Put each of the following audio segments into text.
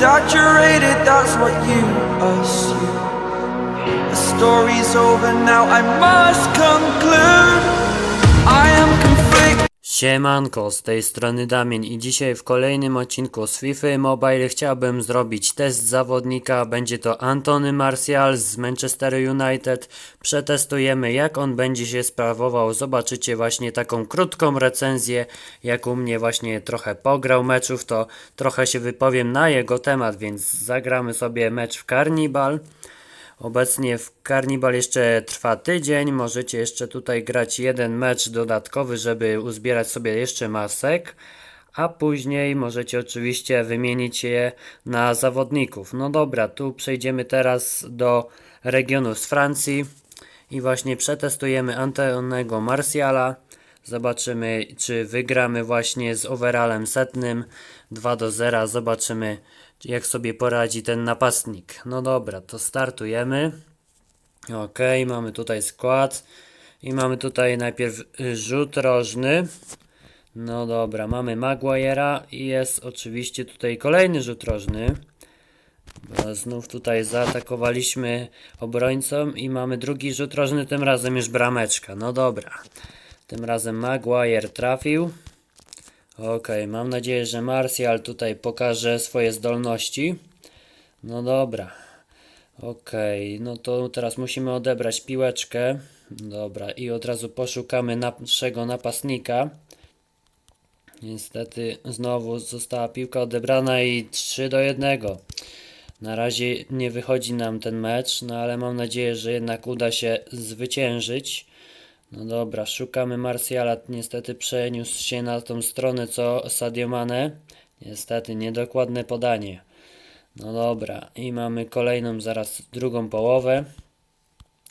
Exaggerated, that's what you assume. The story's over now, I must conclude. I am. Siemanko, z tej strony Damian i dzisiaj w kolejnym odcinku z FIFA Mobile chciałbym zrobić test zawodnika. Będzie to Antony Martial z Manchester United. Przetestujemy jak on będzie się sprawował. Zobaczycie właśnie taką krótką recenzję, jak u mnie właśnie trochę pograł meczów, to trochę się wypowiem na jego temat, więc zagramy sobie mecz w Carnival. Obecnie w Carnival jeszcze trwa tydzień. Możecie jeszcze tutaj grać jeden mecz dodatkowy, żeby uzbierać sobie jeszcze masek. A później możecie oczywiście wymienić je na zawodników. No dobra, tu przejdziemy teraz do regionu z Francji i właśnie przetestujemy Antonego Martiala. Zobaczymy, czy wygramy właśnie z overallem setnym 2 do 0. Zobaczymy, jak sobie poradzi ten napastnik. No dobra, to startujemy. Ok, mamy tutaj skład. I mamy tutaj najpierw rzut rożny. No dobra, mamy Maguire'a i jest oczywiście tutaj kolejny rzut rożny. Bo znów tutaj zaatakowaliśmy obrońcą i mamy drugi rzut rożny, tym razem już brameczka. No dobra. Tym razem Maguire trafił. Ok, mam nadzieję, że Martial tutaj pokaże swoje zdolności. No dobra. Ok, no to teraz musimy odebrać piłeczkę. Dobra, i od razu poszukamy naszego napastnika. Niestety znowu została piłka odebrana i 3 do 1. Na razie nie wychodzi nam ten mecz, no ale mam nadzieję, że jednak uda się zwyciężyć. No dobra, szukamy Martiala. Niestety przeniósł się na tą stronę co Sadio Mane. Niestety niedokładne podanie. No dobra, i mamy kolejną zaraz drugą połowę.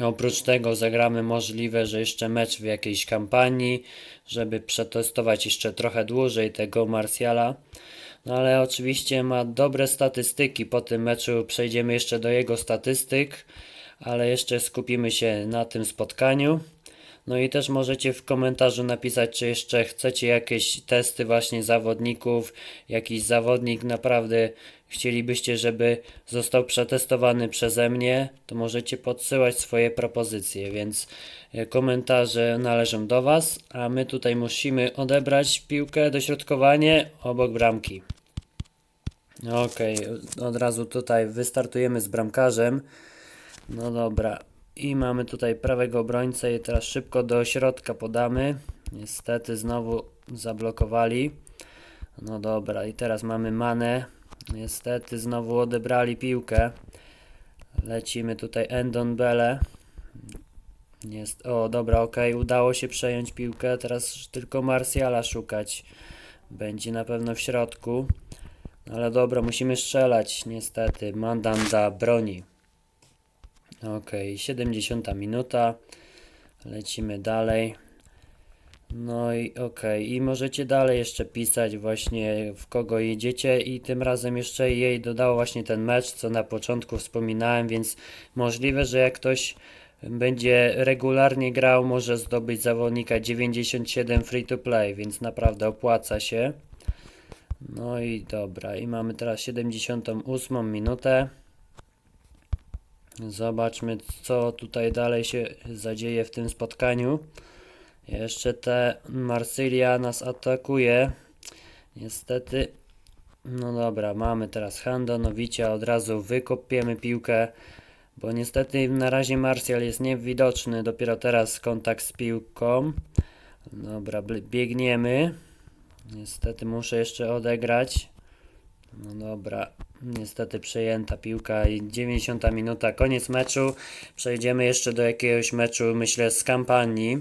Oprócz tego zagramy możliwe, że jeszcze mecz w jakiejś kampanii, żeby przetestować jeszcze trochę dłużej tego Martiala. No ale oczywiście ma dobre statystyki. Po tym meczu przejdziemy jeszcze do jego statystyk, ale jeszcze skupimy się na tym spotkaniu. No i też możecie w komentarzu napisać, czy jeszcze chcecie jakieś testy właśnie zawodników, jakiś zawodnik naprawdę chcielibyście, żeby został przetestowany przeze mnie, to możecie podsyłać swoje propozycje, więc e, komentarze należą do Was, a my tutaj musimy odebrać piłkę, dośrodkowanie obok bramki. Okej, od razu tutaj wystartujemy z bramkarzem. No dobra. I mamy tutaj prawego obrońcę i teraz szybko do środka podamy. Niestety znowu zablokowali. No dobra, i teraz mamy Manę. Niestety znowu odebrali piłkę. Lecimy tutaj Endon Bele. Jest, o dobra, ok, udało się przejąć piłkę. Teraz tylko Martiala szukać. Będzie na pewno w środku. Ale dobra, musimy strzelać. Niestety, Mandanda broni. Ok, 70 minuta. Lecimy dalej. No i ok, i możecie dalej jeszcze pisać właśnie w kogo jedziecie i tym razem jeszcze jej dodało właśnie ten mecz, co na początku wspominałem, więc możliwe, że jak ktoś będzie regularnie grał, może zdobyć zawodnika 97 free to play, więc naprawdę opłaca się. No i dobra, i mamy teraz 78 minutę. Zobaczmy, co tutaj dalej się zadzieje w tym spotkaniu. Jeszcze te Marsylia nas atakuje. Niestety. No dobra, mamy teraz Handanowicia, od razu wykopiemy piłkę, bo niestety na razie Marsjal jest niewidoczny, dopiero teraz kontakt z piłką. Dobra, biegniemy. Niestety muszę jeszcze odegrać. No dobra, niestety przejęta piłka i 90 minuta, koniec meczu. Przejdziemy jeszcze do jakiegoś meczu, myślę, z kampanii.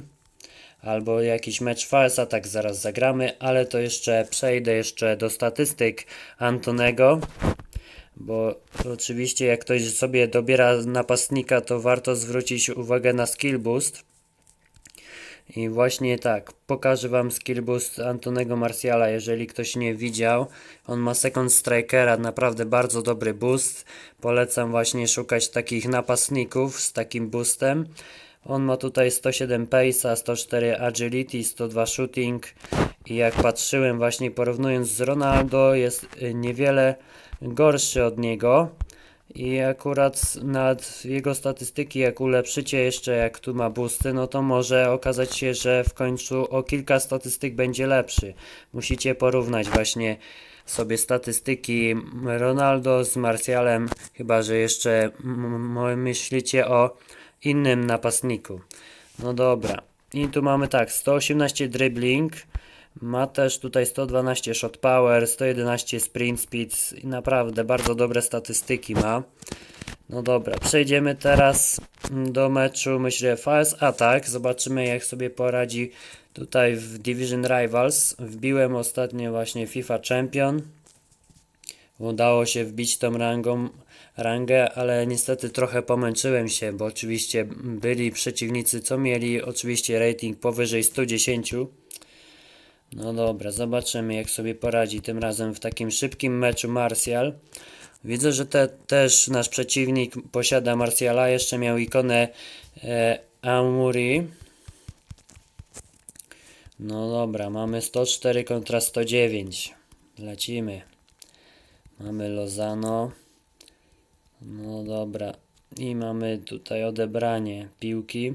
Albo jakiś mecz Falsa, tak zaraz zagramy, ale to jeszcze przejdę jeszcze do statystyk Antonego. Bo oczywiście jak ktoś sobie dobiera napastnika, to warto zwrócić uwagę na skill boost. I właśnie tak, pokażę Wam skill boost Antonego Martiala, jeżeli ktoś nie widział. On ma second strikera, naprawdę bardzo dobry boost. Polecam właśnie szukać takich napastników z takim boostem. On ma tutaj 107 pace'a, 104 agility, 102 shooting i jak patrzyłem właśnie porównując z Ronaldo jest y, niewiele gorszy od niego. I akurat nad jego statystyki, jak ulepszycie jeszcze, jak tu ma boosty, no to może okazać się, że w końcu o kilka statystyk będzie lepszy. Musicie porównać właśnie sobie statystyki Ronaldo z Martialem, chyba że jeszcze myślicie o innym napastniku. No dobra. I tu mamy tak, 118 dribbling, ma też tutaj 112 shot power, 111 sprint speed i naprawdę bardzo dobre statystyki ma. No dobra, przejdziemy teraz do meczu, myślę, Fast Attack. Zobaczymy jak sobie poradzi tutaj w Division Rivals. Wbiłem ostatnio właśnie FIFA Champion. Udało się wbić tą rangą, rangę, ale niestety trochę pomęczyłem się, bo oczywiście byli przeciwnicy, co mieli oczywiście rating powyżej 110. No dobra, zobaczymy jak sobie poradzi tym razem w takim szybkim meczu Martial. Widzę, że te, też nasz przeciwnik posiada Martiala, jeszcze miał ikonę e, Amuri. No dobra, mamy 104 kontra 109. Lecimy. Mamy Lozano. No dobra. I mamy tutaj odebranie piłki.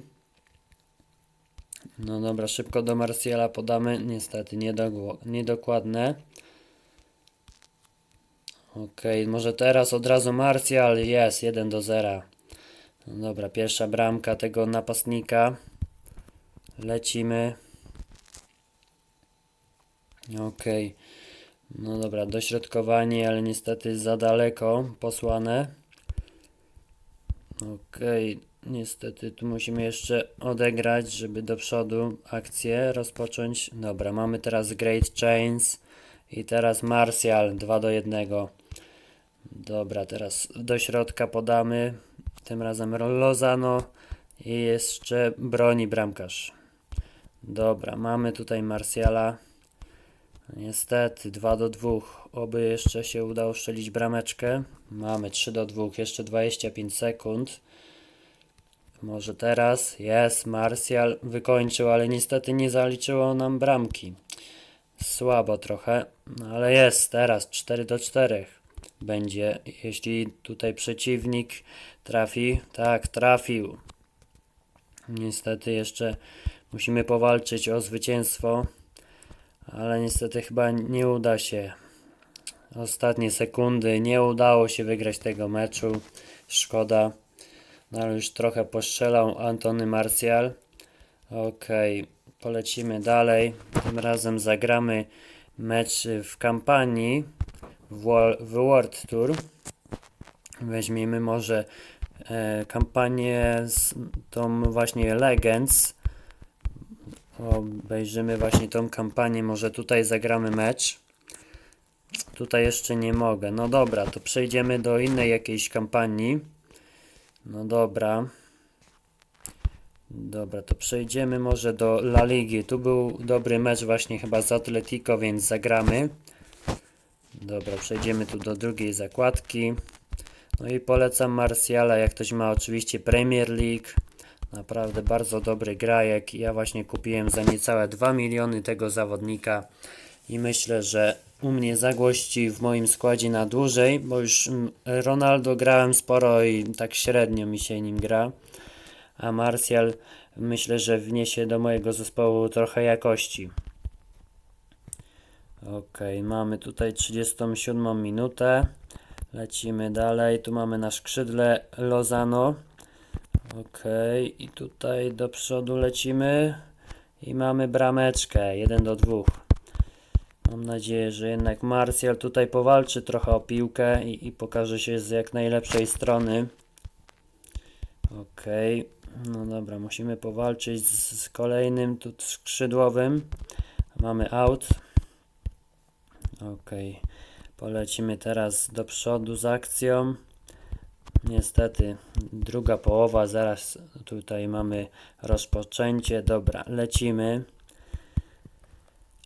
No dobra, szybko do Martiala podamy. Niestety niedokładne. Okej, może teraz od razu Martial. Jest, 1 do 0. No dobra, pierwsza bramka tego napastnika. Lecimy. Okej. No dobra, dośrodkowanie, ale niestety za daleko posłane. Okej, niestety tu musimy jeszcze odegrać, żeby do przodu akcję rozpocząć. Dobra, mamy teraz Great Chains i teraz Martial 2 do 1. Dobra, teraz do środka podamy. Tym razem Lozano i jeszcze broni bramkarz. Dobra, mamy tutaj Martiala. Niestety 2 do 2. Oby jeszcze się udało strzelić brameczkę. Mamy 3 do 2, jeszcze 25 sekund. Może teraz jest Martial wykończył, ale niestety nie zaliczyło nam bramki. Słabo trochę, no ale jest teraz 4 do 4. Będzie, jeśli tutaj przeciwnik trafi. Tak, trafił. Niestety jeszcze musimy powalczyć o zwycięstwo. Ale niestety chyba nie uda się. Ostatnie sekundy. Nie udało się wygrać tego meczu. Szkoda. No ale już trochę postrzelał Antony Martial. Okej, polecimy dalej. Tym razem zagramy mecz w kampanii w World Tour. Weźmiemy może e, kampanię z tą właśnie Legends. Obejrzymy właśnie tą kampanię. Może tutaj zagramy mecz. Tutaj jeszcze nie mogę. No dobra, to przejdziemy do innej jakiejś kampanii. No dobra. Dobra, to przejdziemy może do La Ligi. Tu był dobry mecz właśnie chyba z Atletico, więc zagramy. Dobra, przejdziemy tu do drugiej zakładki. No i polecam Martiala, jak ktoś ma oczywiście Premier League. Naprawdę bardzo dobry grajek. Ja właśnie kupiłem za niecałe 2 miliony tego zawodnika i myślę, że u mnie zagłości w moim składzie na dłużej, bo już mm, Ronaldo grałem sporo i tak średnio mi się nim gra. a Martial myślę, że wniesie do mojego zespołu trochę jakości. Ok, mamy tutaj 37 minutę. Lecimy dalej. Tu mamy na skrzydle Lozano. Ok, i tutaj do przodu lecimy. I mamy brameczkę 1 do 2. Mam nadzieję, że jednak Martial tutaj powalczy trochę o piłkę i, i pokaże się z jak najlepszej strony. Okej, no dobra, musimy powalczyć z, z kolejnym tu skrzydłowym. Mamy out. Okej, polecimy teraz do przodu z akcją. Niestety, druga połowa, zaraz tutaj mamy rozpoczęcie. Dobra, lecimy.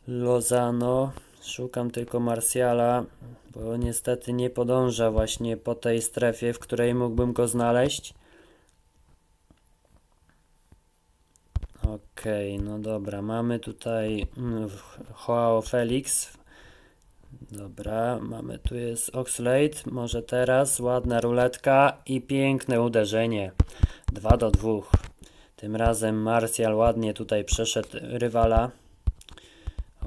Lozano. Szukam tylko Marsjala, bo niestety nie podąża właśnie po tej strefie, w której mógłbym go znaleźć. Okej, no dobra, mamy tutaj mm, Joao Felix. Dobra, mamy tu jest Oxlade, może teraz ładna ruletka i piękne uderzenie. 2 do 2. Tym razem Martial ładnie tutaj przeszedł rywala.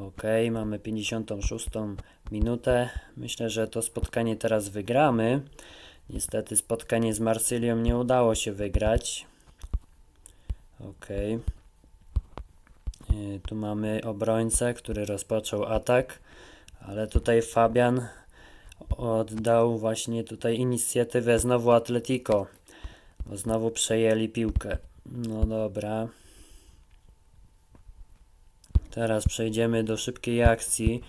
Ok, mamy 56 minutę. Myślę, że to spotkanie teraz wygramy. Niestety spotkanie z Marsylią nie udało się wygrać. Ok. Tu mamy obrońcę, który rozpoczął atak, ale tutaj Fabian oddał właśnie tutaj inicjatywę znowu Atletico, bo znowu przejęli piłkę. No dobra. Teraz przejdziemy do szybkiej akcji.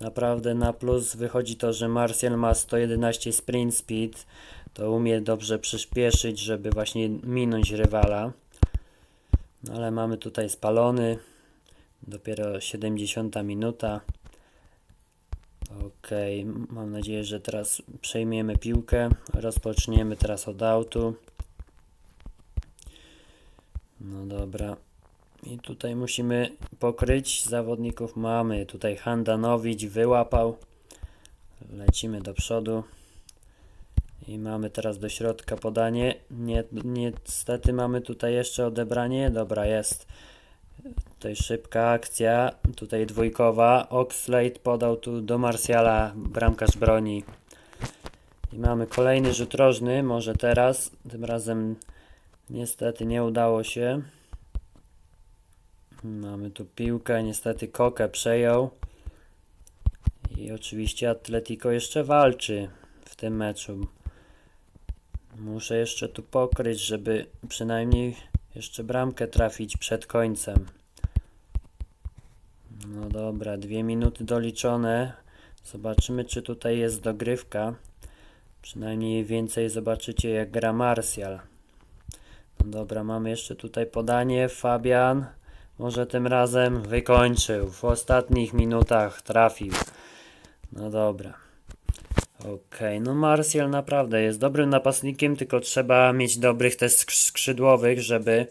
Naprawdę na plus wychodzi to, że Martial ma 111 sprint speed. To umie dobrze przyspieszyć, żeby właśnie minąć rywala. No ale mamy tutaj spalony. Dopiero 70 minuta. Ok, mam nadzieję, że teraz przejmiemy piłkę. Rozpoczniemy teraz od autu. No dobra. I tutaj musimy pokryć zawodników. Mamy tutaj Handanowicz wyłapał. Lecimy do przodu. I mamy teraz do środka podanie. Nie, niestety mamy tutaj jeszcze odebranie. Dobra, jest. Tutaj szybka akcja. Tutaj dwójkowa. Oxlade podał tu do Marsjala. Bramkarz broni. I mamy kolejny rzut rożny. Może teraz. Tym razem niestety nie udało się. Mamy tu piłkę, niestety Kokę przejął. I oczywiście Atletico jeszcze walczy w tym meczu. Muszę jeszcze tu pokryć, żeby przynajmniej jeszcze bramkę trafić przed końcem. No dobra, dwie minuty doliczone. Zobaczymy, czy tutaj jest dogrywka. Przynajmniej więcej zobaczycie, jak gra Martial. No dobra, mamy jeszcze tutaj podanie. Fabian. Może tym razem wykończył. W ostatnich minutach trafił. No dobra. Okej, no Martial naprawdę jest dobrym napastnikiem, tylko trzeba mieć dobrych też skrzy- skrzydłowych, żeby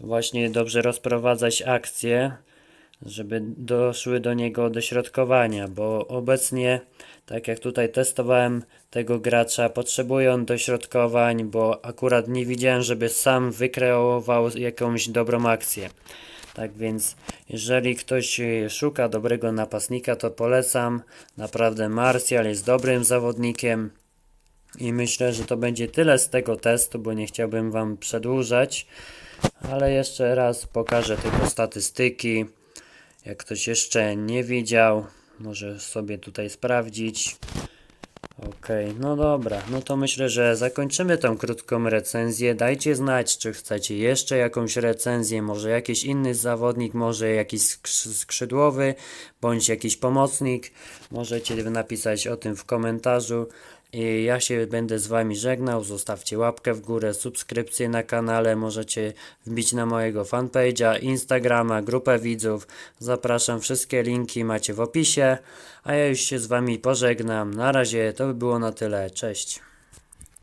właśnie dobrze rozprowadzać akcje, żeby doszły do niego dośrodkowania, bo obecnie, tak jak tutaj testowałem tego gracza, potrzebuje on dośrodkowań, bo akurat nie widziałem, żeby sam wykreował jakąś dobrą akcję. Tak więc, jeżeli ktoś e, szuka dobrego napastnika, to polecam. Naprawdę Martial jest dobrym zawodnikiem. I myślę, że to będzie tyle z tego testu, bo nie chciałbym Wam przedłużać. Ale jeszcze raz pokażę tylko statystyki. Jak ktoś jeszcze nie widział, może sobie tutaj sprawdzić. Okej, no dobra, no to myślę, że zakończymy tą krótką recenzję. Dajcie znać, czy chcecie jeszcze jakąś recenzję, może jakiś inny zawodnik, może jakiś skrzy- skrzydłowy, bądź jakiś pomocnik. Możecie napisać o tym w komentarzu. Ja się będę z Wami żegnał. Zostawcie łapkę w górę, subskrypcję na kanale. Możecie wbić na mojego fanpage'a, Instagrama, grupę widzów. Zapraszam, wszystkie linki macie w opisie. A ja już się z Wami pożegnam. Na razie to by było na tyle. Cześć.